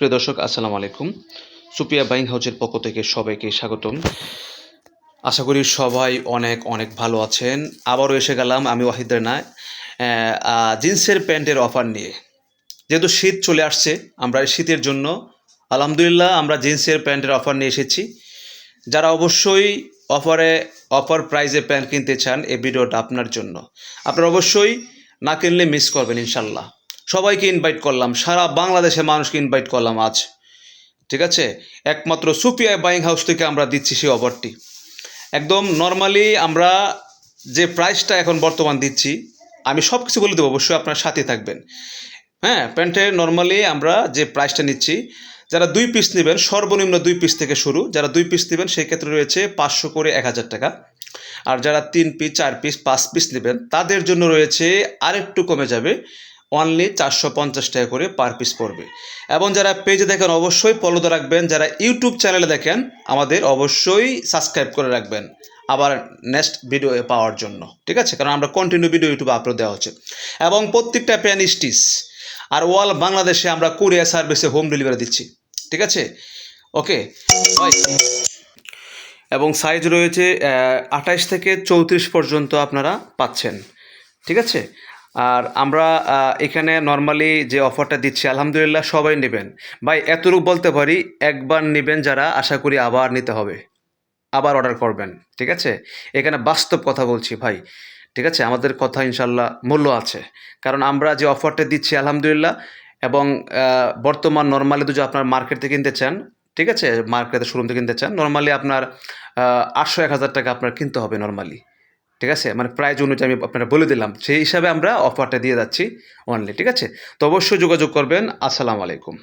প্রিয় দর্শক, আসসালামু আলাইকুম। সুপিয়া বাইং হাউসের পক্ষ থেকে সবাইকে স্বাগতম। আশা করি সবাই অনেক অনেক ভালো আছেন। আবারও এসে গেলাম আমি ওয়াহিদ না জিন্সের প্যান্টের অফার নিয়ে। যেহেতু শীত চলে আসছে, আমরা শীতের জন্য, আলহামদুলিল্লাহ, আমরা জিন্সের প্যান্টের অফার নিয়ে এসেছি। যারা অবশ্যই অফারে, অফার প্রাইজে প্যান্ট কিনতে চান, এই ভিডিওটা আপনার জন্য। আপনারা অবশ্যই না কিনলে মিস করবেন, ইনশাল্লাহ। সবাইকে ইনভাইট করলাম, সারা বাংলাদেশের মানুষকে ইনভাইট করলাম আজ। ঠিক আছে? একমাত্র সুপিয়া বাইং হাউস থেকে আমরা দিচ্ছি সেই অফারটি একদম নর্মালি আমরা যে প্রাইসটা এখন বর্তমান দিচ্ছি, আমি সব কিছু বলে দেবো, অবশ্যই আপনার সাথে থাকবেন। হ্যাঁ প্যান্টের নর্মালি আমরা যে প্রাইসটা নিচ্ছি, যারা দুই পিস নেবেন, সর্বনিম্ন দুই পিস থেকে শুরু, যারা দুই পিস নেবেন, সেই ক্ষেত্রে রয়েছে পাঁচশো করে এক হাজার টাকা। আর যারা তিন পিস চার পিস পাঁচ পিস নেবেন, তাদের জন্য রয়েছে আরেকটু কমে যাবে অনলি চারশো পঞ্চাশ টাকা করে পার পিস পড়বে। এবং যারা পেজে দেখেন, অবশ্যই ফলোতে রাখবেন। যারা ইউটিউব চ্যানেলে দেখেন, আমাদের অবশ্যই সাবস্ক্রাইব করে রাখবেন আবার নেক্সট ভিডিও পাওয়ার জন্য। ঠিক আছে? কারণ আমরা কন্টিনিউ ভিডিও ইউটিউবে আপলোড দেওয়া হচ্ছে। এবং প্রত্যেকটা প্যান স্টিচ আর ওয়াল বাংলাদেশে আমরা কুরিয়ার সার্ভিসে হোম ডেলিভারি দিচ্ছি। ঠিক আছে? ওকে এবং সাইজ রয়েছে আঠাইশ থেকে চৌত্রিশ পর্যন্ত আপনারা পাচ্ছেন। ঠিক আছে? আর আমরা এখানে নর্মালি যে অফারটা দিচ্ছি, আলহামদুলিল্লাহ সবাই নেবেন। ভাই, এতটুকু বলতে পারি, একবার নেবেন যারা, আশা করি আবার নিতে হবে। আবার অর্ডার করবেন, ঠিক আছে? এখানে বাস্তব কথা বলছি, ভাই, ঠিক আছে? আমাদের কথা ইনশাল্লাহ মূল্য আছে। কারণ আমরা যে অফারটা দিচ্ছি, আলহামদুলিল্লাহ, এবং বর্তমান নর্মালি যদি আপনার মার্কেট থেকে কিনতে চান, ঠিক আছে? মার্কেটে শোরুম থেকে কিনতে চান নর্মালি আপনার আটশো, এক হাজার টাকা আপনার কিনতে হবে নর্মালি ঠিক আছে? মানে প্রাইজ অনুযায়ী আমি আপনারা বলে দিলাম। সেই হিসাবে আমরা অফারটা দিয়ে যাচ্ছি অনলি ঠিক আছে? তো অবশ্যই যোগাযোগ করবেন। আসসালামু আলাইকুম।